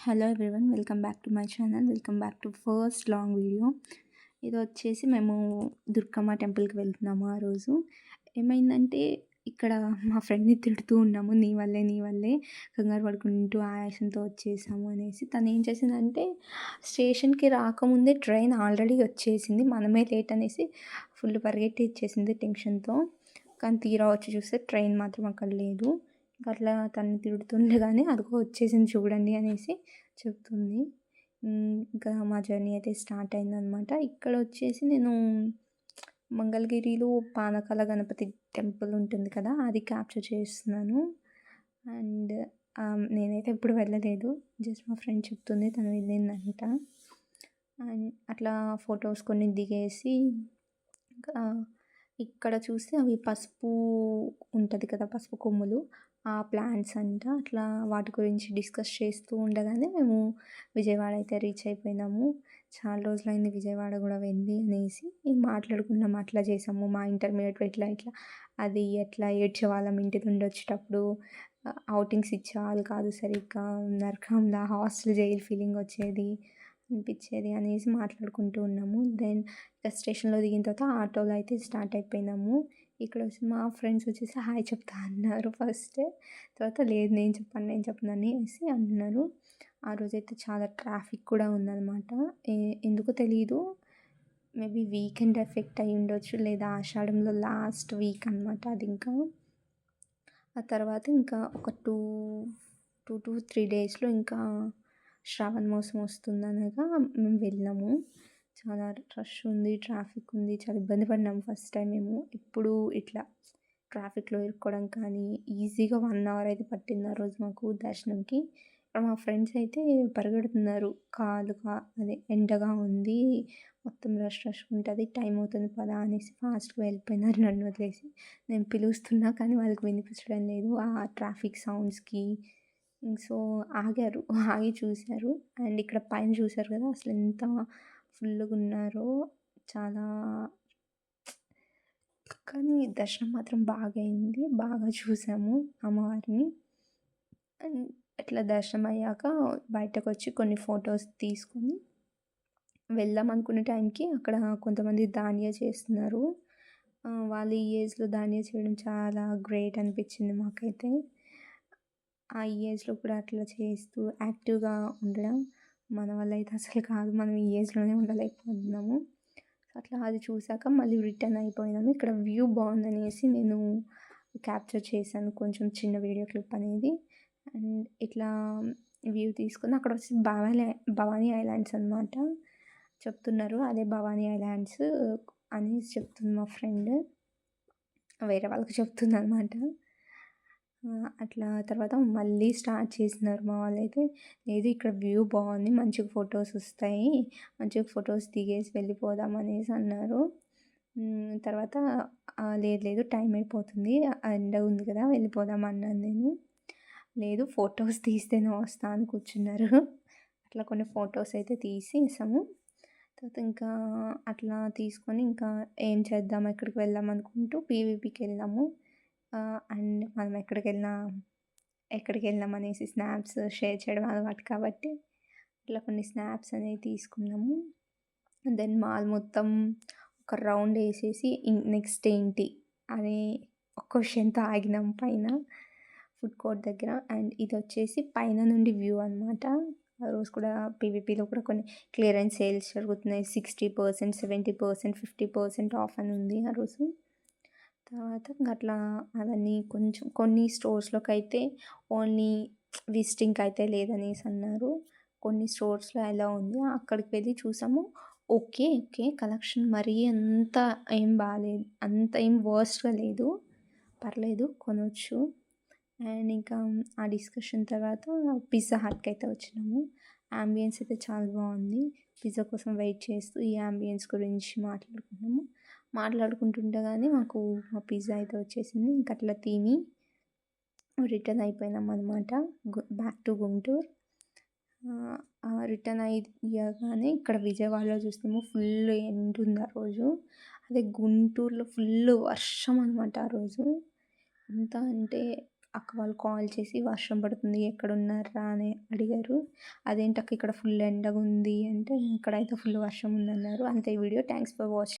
Hello everyone welcome back to my channel welcome back to first long video ఇది వచ్చేసి మేము దుర్గమ్మ టెంపుల్కి వెళ్తున్నాము ఆ రోజు. ఏమైందంటే ఇక్కడ మా ఫ్రెండ్ని తిడుతూ ఉన్నాము నీ వల్లే నీ వల్లే కంగారు పడుకుంటూ ఆయాసంతో వచ్చేసాము అనేసి. తను ఏం చేసిందంటే స్టేషన్కి రాకముందే ట్రైన్ ఆల్రెడీ వచ్చేసింది మనమే లేట్ అనేసి ఫుల్ పరిగెట్టి ఇచ్చేసింది టెన్షన్తో కానీ తీరా వచ్చి చూస్తే ట్రైన్ మాత్రం అక్కడ లేదు. అట్లా తన్ని తిడుతుండే కానీ అదిగో వచ్చేసింది చూడండి అనేసి చెప్తుంది. ఇంకా మా జర్నీ అయితే స్టార్ట్ అయిందనమాట ఇక్కడ వచ్చేసి నేను మంగళగిరిలో పానకాల గణపతి టెంపుల్ ఉంటుంది కదా అది క్యాప్చర్ చేస్తున్నాను. అండ్ నేనైతే ఎప్పుడు వెళ్ళలేదు. జస్ట్ మా ఫ్రెండ్ చెప్తుంది తను వెళ్ళిందంట. అండ్ అట్లా ఫొటోస్ కొన్ని దిగేసి ఇంకా ఇక్కడ చూస్తే అవి పసుపు ఉంటుంది కదా పసుపు కొమ్ములు. ఆ ప్లాన్స్ అంట. అట్లా వాటి గురించి డిస్కస్ చేస్తూ ఉండగానే మేము విజయవాడ అయితే రీచ్ అయిపోయినాము. చాలా రోజులైంది విజయవాడ కూడా వెళ్ళి అనేసి మాట్లాడుకున్నాము. అట్లా చేసాము. మా ఇంటర్మీడియట్ ఇట్లా ఇట్లా అది ఎట్లా ఏడ్చే వాళ్ళం ఇంటి నుండి వచ్చేటప్పుడు. అవుటింగ్స్ ఇచ్చేవాళ్ళు కాదు సరిగ్గా. నరకంలా హాస్టల్ జైలు ఫీలింగ్ వచ్చేది అనిపించేది అనేసి మాట్లాడుకుంటూ ఉన్నాము. దెన్ స్టేషన్లో దిగిన తర్వాత ఆటోలో అయితే స్టార్ట్ అయిపోయినాము. ఇక్కడ వచ్చి మా ఫ్రెండ్స్ వచ్చేసి హాయ్ చెప్తా అన్నారు ఫస్ట్. తర్వాత లేదు నేను చెప్పాను నేను చెప్పను అనేసి అన్నారు. ఆ రోజైతే చాలా ట్రాఫిక్ కూడా ఉందన్నమాట. ఎందుకు తెలియదు మేబీ వీకెండ్ ఎఫెక్ట్ అయి ఉండొచ్చు లేదా ఆషాఢంలో లాస్ట్ వీక్ అనమాట అది ఇంకా. ఆ తర్వాత ఇంకా ఒక టూ టూ టూ త్రీ డేస్లో ఇంకా శ్రావణ మాసం వస్తుందనగా మేము వెళ్ళాము చాలా రష్ ఉంది ట్రాఫిక్ ఉంది చాలా ఇబ్బంది పడినాము ఫస్ట్ టైం మేము. ఎప్పుడు ఇట్లా ట్రాఫిక్లో ఇరుక్కోవడం కానీ ఈజీగా వన్ అవర్ అయితే పట్టింది ఆ రోజు మాకు దర్శనంకి. మా ఫ్రెండ్స్ అయితే పరిగెడుతున్నారు. కాలుగా అదే ఎండగా ఉంది మొత్తం రష్ రష్ ఉంటుంది టైం అవుతుంది పదా అనేసి ఫాస్ట్గా వెళ్ళిపోయినారు నన్ను వదిలేసి. నేను పిలుస్తున్నా కానీ వాళ్ళకి వినిపించడం లేదు ఆ ట్రాఫిక్ సౌండ్స్కి సో ఆగారు ఆగి చూశారు. అండ్ ఇక్కడ పైన చూశారు కదా అసలు ఎంత ఫుల్గా ఉన్నారో చాలా కానీ దర్శనం మాత్రం బాగా అయింది బాగా చూసాము అమ్మవారిని. అండ్ అట్లా దర్శనం అయ్యాక బయటకు వచ్చి కొన్ని ఫొటోస్ తీసుకొని వెళ్దాం అనుకునే టైంకి అక్కడ కొంతమంది దానియా చేస్తున్నారు. వాళ్ళ ఈ ఏజ్లో దానియా చేయడం చాలా గ్రేట్ అనిపించింది మాకైతే. ఆ ఏజ్లో కూడా అట్లా చేస్తూ యాక్టివ్గా ఉండడం మన వల్ల అయితే అసలు కాదు. మనం ఈ ఏజ్లోనే ఉండలేకపోతున్నాము. అట్లా అది చూసాక మళ్ళీ రిటర్న్ అయిపోయినాము. ఇక్కడ వ్యూ బాగుందనేసి నేను క్యాప్చర్ చేశాను కొంచెం చిన్న వీడియో క్లిప్ అనేది. అండ్ ఇట్లా వ్యూ తీసుకుని అక్కడ వచ్చి భవానీ భవానీ ఐలాండ్స్ అనమాట చెప్తున్నారు. అదే భవానీ ఐలాండ్స్ అనేసి చెప్తుంది మా ఫ్రెండ్ వేరే వాళ్ళకి చెప్తుంది అనమాట అట్లా తర్వాత మళ్ళీ స్టార్ట్ చేసినారు మా వాళ్ళైతే. లేదు ఇక్కడ వ్యూ బాగుంది మంచిగా ఫొటోస్ వస్తాయి మంచిగా ఫొటోస్ దిగేసి వెళ్ళిపోదాం అనేసి అన్నారు. తర్వాత లేదు లేదు టైం అయిపోతుంది ఎండ ఉంది కదా వెళ్ళిపోదాం అన్నాను నేను. లేదు ఫొటోస్ తీస్తేనే వస్తా అని కూర్చున్నారు. అట్లా కొన్ని ఫొటోస్ అయితే తీసేసాము తర్వాత ఇంకా అట్లా తీసుకొని ఇంకా ఏం చేద్దాం ఎక్కడికి వెళ్దాం అనుకుంటూ పీవీపీకి వెళ్ళాము. అండ్ మనం ఎక్కడికి వెళ్ళినా ఎక్కడికి వెళ్ళినాం అనేసి స్నాప్స్ షేర్ చేయడం అలవాటు కాబట్టి ఇట్లా కొన్ని స్నాప్స్ అనేవి తీసుకున్నాము. దెన్ మాల్ మొత్తం ఒక రౌండ్ వేసేసి నెక్స్ట్ ఏంటి అనే ఒక క్వశ్చన్తో ఆగినాం పైన ఫుడ్ కోర్ట్ దగ్గర. అండ్ ఇది వచ్చేసి పైన నుండి వ్యూ అనమాట ఆ రోజు కూడా పీవీపీలో కూడా కొన్ని క్లియరెన్స్ సేల్స్ జరుగుతున్నాయి. Sixty percent seventy percent fifty percent off అని ఉంది ఆ రోజు. తర్వాత అట్లా అవన్నీ కొంచెం కొన్ని స్టోర్స్లోకి అయితే ఓన్లీ విజిటింగ్కి అయితే లేదనేసి అన్నారు. కొన్ని స్టోర్స్లో ఎలా ఉంది అక్కడికి వెళ్ళి చూసాము. ఓకే ఓకే కలెక్షన్ మరీ అంత ఏం బాగాలేదు అంత ఏం వర్స్ట్గా లేదు. పర్లేదు కొనవచ్చు అండ్ ఇంకా ఆ డిస్కషన్ తర్వాత పిజ్జా హట్కి అయితే వచ్చినాము. అంబియన్స్ అయితే చాలా బాగుంది. పిజ్జా కోసం వెయిట్ చేస్తూ ఈ అంబియన్స్ గురించి మాట్లాడుకున్నాము మాట్లాడుకుంటుండగానే మాకు మా పిజ్జా అయితే వచ్చేసింది. ఇంక అట్లా తిని రిటర్న్ అయిపోయినాం అనమాట బ్యాక్ టు గుంటూరు. రిటర్న్ అయ్యగానే ఇక్కడ విజయవాడలో చూస్తాము. ఫుల్ ఎండ్ ఉంది ఆ రోజు. అదే గుంటూరులో ఫుల్ వర్షం అనమాట ఆ రోజు. ఎంత అంటే అక్క వాళ్ళు కాల్ చేసి వర్షం పడుతుంది ఎక్కడున్నారా అని అడిగారు. అదేంటక్క ఇక్కడ ఫుల్ ఎండగా ఉంది అంటే ఇక్కడైతే ఫుల్ వర్షం ఉందన్నారు. అంతే వీడియో. Thanks for watching